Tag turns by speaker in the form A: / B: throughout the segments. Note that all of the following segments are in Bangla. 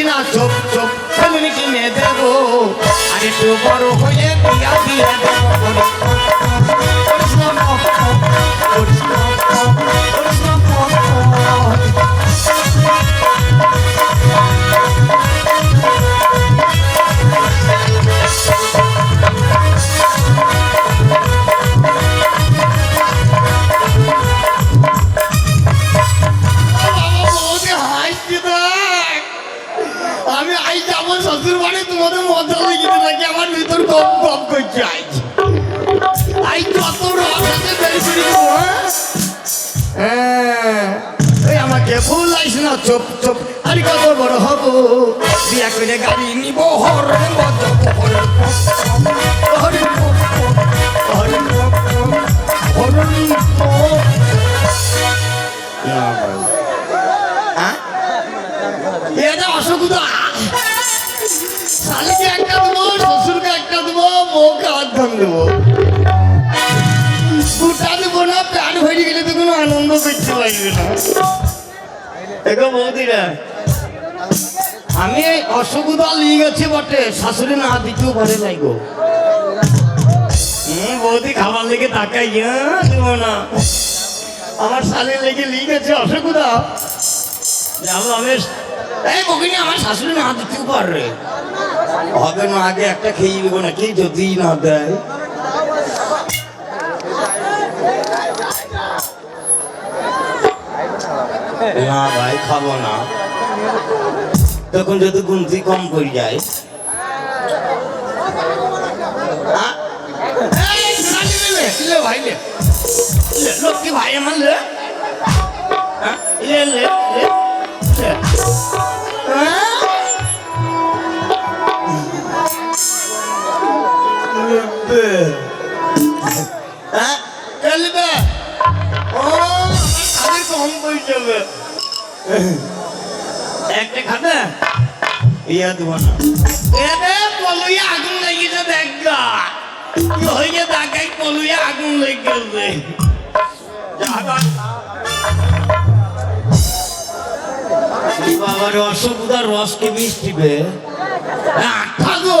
A: না চোপ চোপ ফেলুনি কিনে দেবো। আর একটু বড় হয়ে বিয়া দিয়ে দেবো। বাড়ি তোমাদের মজা লেগে থাকি আমার ভিতর কম করছে আই কত আছে বেরি বেরি দেবো, হ্যাঁ? হ্যাঁ আমাকে ভুল লাইস না চুপ চুপ আরে কত বড় হব বিয়া করে গাড়ি নিব হরণ হরণ হরণ হ্যাঁ এটা অসুবিধা শালিকে একটা দেবো, শ্বশুরকে একটা দেবো, বউকে আধান দেবো। না ভরে গেলে তো কোনো আনন্দ করতে পারবে না। দেখো বৌদিরা, আমি অসুবিধা লিয়ে গেছি বটে, শাশুড়ি না দিতেও পারে নাই গো। বৌদি খাবার লেগে তাকাই দেবো না। আমার শালের লেগে লিয়ে গেছে অসুবিধা আমি এই বকিনি আমার শাশুড়ি না দিতেও পারবে। হবে না আগে একটা খেয়ে নেব নাকি? যদি না দেয়। না ভাই খাব না। তখন যদি গুনতি কম পড়ে যায়। ভাই লক্ষ্মী ভাই আমার লে। হ্যাঁ? লে লে। লেবে। হ্যাঁ? কে ও, আমার কম ইয়া আগুন লেগেছে দেখ গা কি হয়ে দেখাই পলুয়ে আগুন লেগেছে বাবার অসুবিধা রস কি মিষ্টি বে থাকো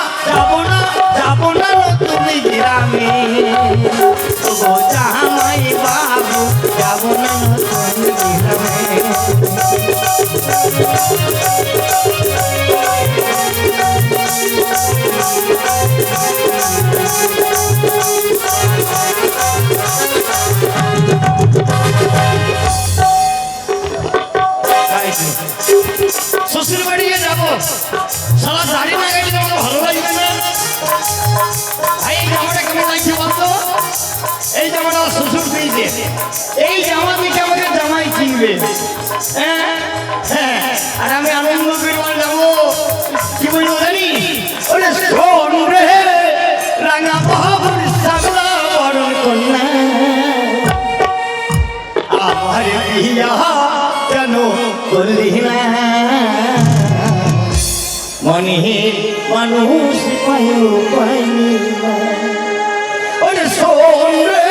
A: যাব না যাব না নতুন গ্রামে। ওগো জামাই বাবু যাব না নতুন গ্রামে। এই জামা দিকে আমাকে জামাই কিনবে হ্যাঁ হ্যাঁ আর আমি আনন্দ করবার যাব। কি বলব জানি? শোন রে, রাঙা মনে মানুষ পাইনি ওরে শোন রে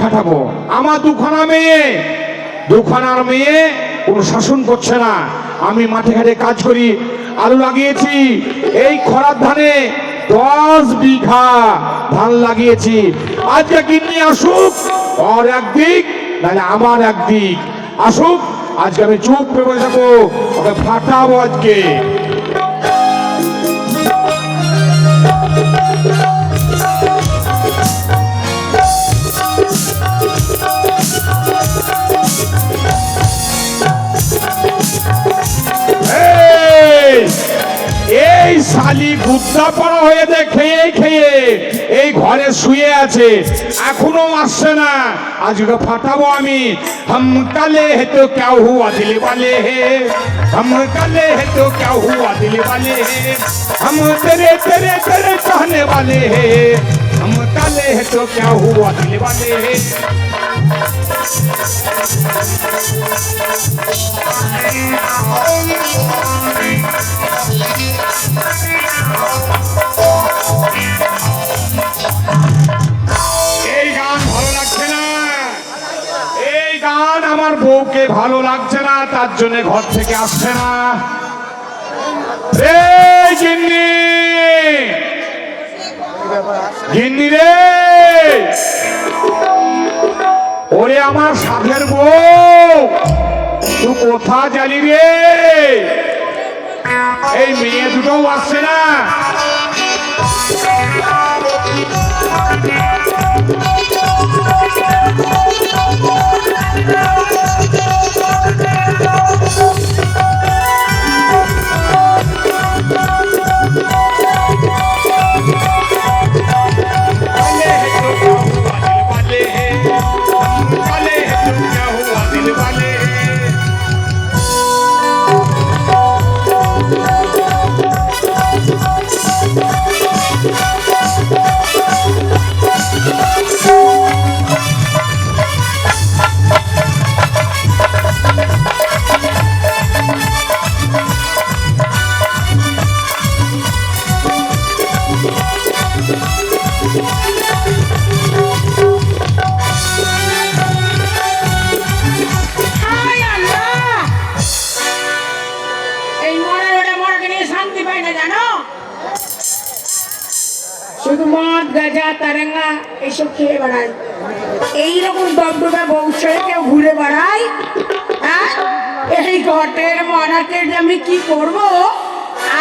B: ফাটাবো আমার দুখানা মেয়ে। দুখানার মেয়ে কোনো শাসন করছে না। আমি মাঠে ঘাটে কাজ করি, আলু লাগিয়েছি, এই খরার ধানে দশ বিঘা ধান লাগিয়েছি। আজকে কিডনি আসুক, ওর একদিক নাহলে আমার একদিক আসুক, আজকে আমি চুপ করে থাকব, ওকে ফাটাবো আজকে। খালি গুদ্দা পড়া হয়ে যায় খেয়ে খেয়ে। এই ঘরে শুয়ে আছে, এখনও আসছে না। আজকে ফাটাবো আমি। হাম কালে হে তো ক্যা হুয়া দিলে বালে হে। হাম কালে হে তো ক্যা হুয়া দিলে বালে হে। হাম তেরে তেরে তেরে চাহনে বালে হে। হাম কালে হে তো ক্যা হুয়া দিলে বালে হে। এই গান ভালো লাগছে না। এই গান আমার বউকে ভালো লাগছে না, তার জন্য ঘর থেকে আসছে না। গিন্নি রে। ওরে আমার সাধের বউ, তুই কোথা জানি রে? মেয়ে দুটোও আসছে না
C: শুধু মদ গাঁজা, তারেঙ্গা এইসব খেয়ে বেড়ায়। এইরকম দবদবা বংশে কেউ ঘুরে বেড়ায় হ্যাঁ? এই ঘটের যে আমি কি করব?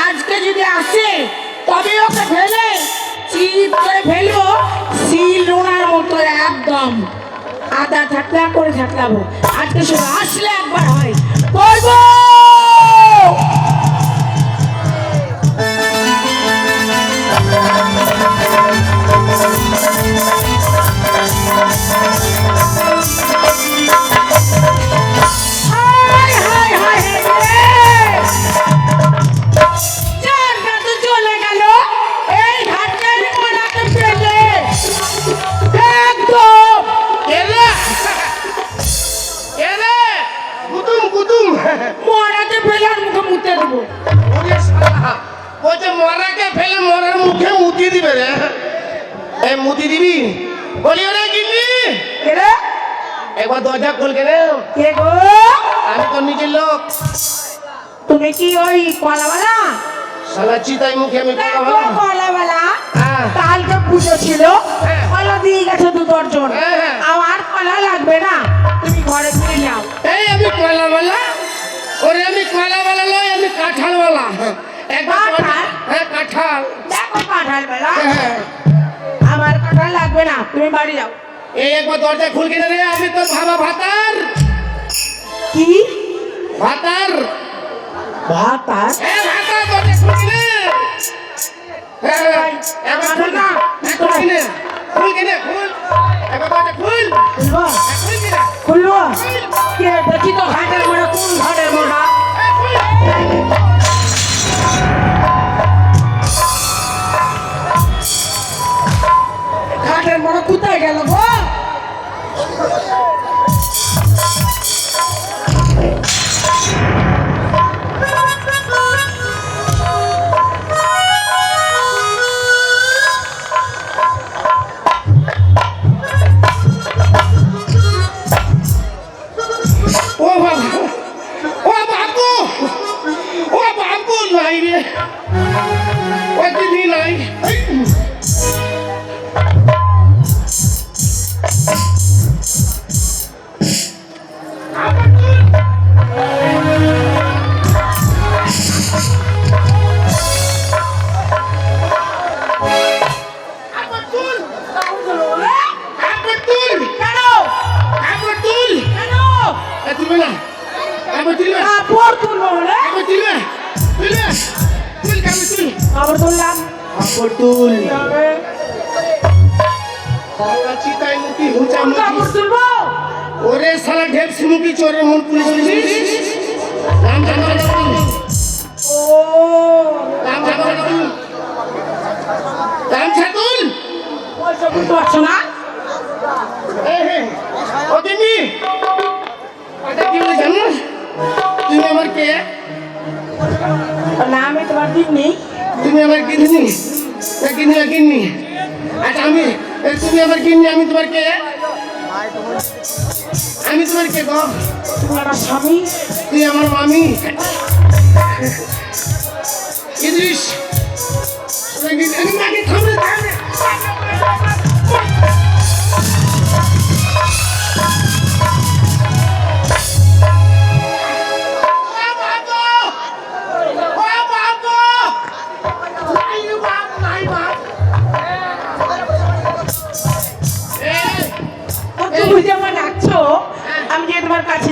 C: আজকে যদি আসে, তবে ওকে ফেলে চিপ করে ফেলব, শিল রোনার মতো একদম। আদা থাকলা করে থাকলাম আজকে শুধু আসলে একবার হয়। করব!
A: একবার দরজা খুলকে রে।
C: কে গো?
A: আমি তো নিজের লোক।
C: তুমি কি ওই কলাওয়ালা
A: শালা চিতাই মুখে আমি কথা
C: কলাওয়ালা
A: হ্যাঁ।
C: কালকে পুজো ছিল।
A: হ্যাঁ।
C: কলা দিয়ে গেছে দু দর্জন
A: হ্যাঁ।
C: আমার কলা লাগবে না। তুমি ঘরে ফিরে যাও।
A: এই আমি কয়লাওয়ালা ওরে আমি কয়লাওয়ালা নয় আমি কাঁঠালওয়ালা। একবার? হ্যাঁ কাঁঠাল।
C: দেখো কাঁঠাল বেলা
A: হ্যাঁ।
C: আমার কাঁঠাল লাগবে না। তুমি বাড়ি যাও।
A: এই একবার দরজা খুলকে রে আমি তো ভাবা ভাতার।
C: কি?
A: ভাতার।
C: ভাতার?
A: এ ভাতার দরজা খুলকে একবার খুল না। হ্যাঁ, খুলকে নে খুলকে নে খুল। একবার দরজা খুল।
C: খুলবো?
A: হ্যাঁ, খুলকে নে
C: খুলবো? কে? দেখি তো ঘাটের মুখি চোরের মন পুলিশ না
D: ও
C: তুই? নাম ছাতুল
D: পয়সা বুঝতে পারছ না
C: ও এটা কি বলে জানো? তুমি আমার কে?
D: না আমি তোমার দিন
C: তুমি আমার গিন্নি? না গিন্নি না গিন্নি। আচ্ছা আমি তুমি আমার গিন্নি, আমি তোমার কে? আমি তোমার কে গো?
D: তুমি আমার স্বামী?
C: তুই আমার মামি? ইদ্রিস আমি মাকে থামলে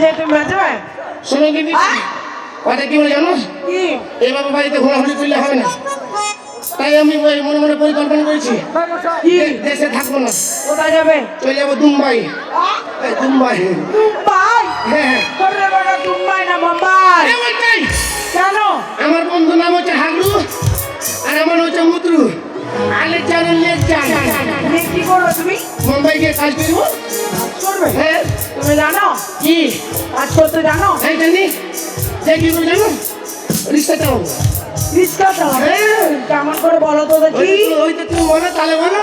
D: যে তোমার কাছে যাই তুমি বাজাবে
C: শোনো গিন্নি কথা কি বলে জানো?
D: কি?
C: এভাবে বাড়িতে ঘোরাঘুরি করলে হবে না। তাই আমি মনে মনে পরিকল্পনা করেছি দেশে থাকব না।
D: কোথায় যাবে?
C: চলে যাব দুম্বাই। দুম্বাই। হ্যাঁ হ্যাঁ।
D: না মুম্বাই। কেন?
C: আমার বন্ধু নাম হচ্ছে হাগলু আর আমার হচ্ছে মুদ্রু আলে চালের লেগ চাল
D: তুমি কি করবে তুমি?
C: মুম্বাই গিয়ে কাজ করব।
D: করবে?
C: হ্যাঁ।
D: তুমি জানো?
C: কি?
D: কাজ করতে জানো?
C: হ্যাঁ জানি। যে কি করে জানো? রিক্সা চালাবো
D: রিক্সা চালাবে
C: হ্যাঁ।
D: কেমন করে বলো তো দেখি।
C: ওই তো- ওই তো তুমি বলো তাহলে বলো।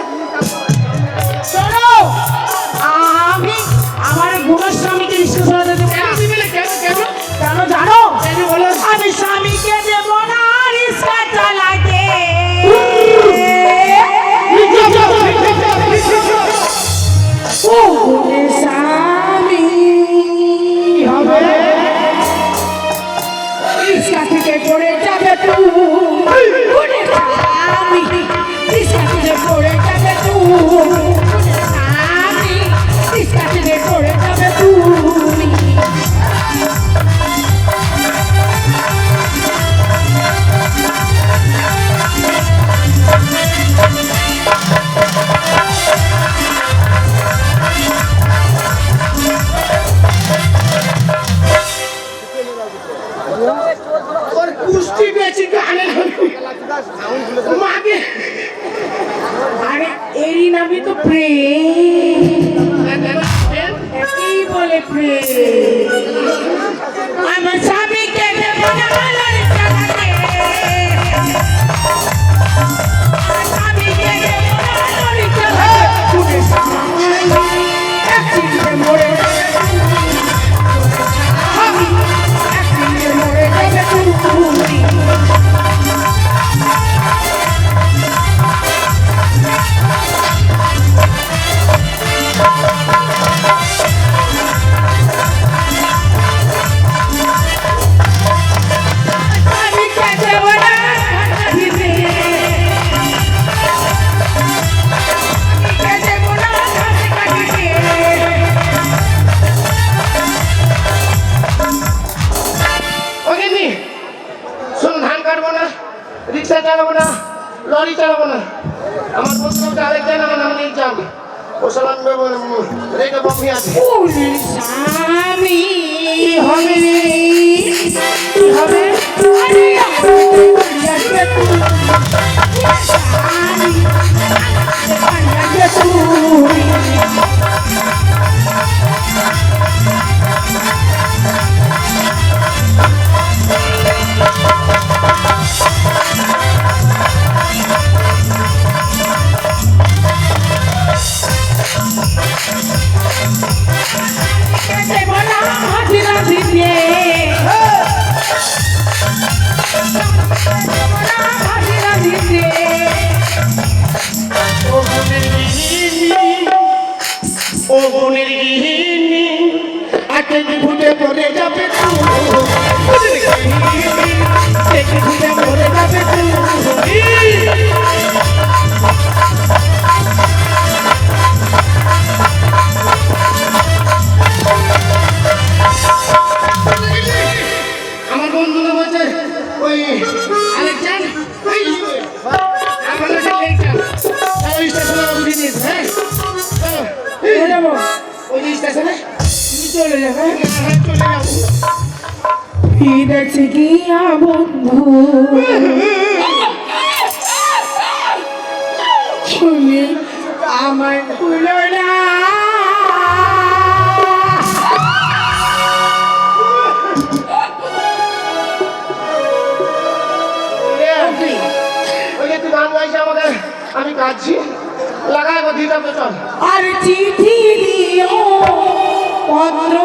D: Yeah. হ্যাঁ চলে যাব
C: ওই যে স্টেশনে চলে যাব
D: চলে যাব
C: ফিরেছে গিয়া
D: আমি কাঁদছি। লাগাই দিতাম তো চল।
C: আর চিঠি দিও পত্র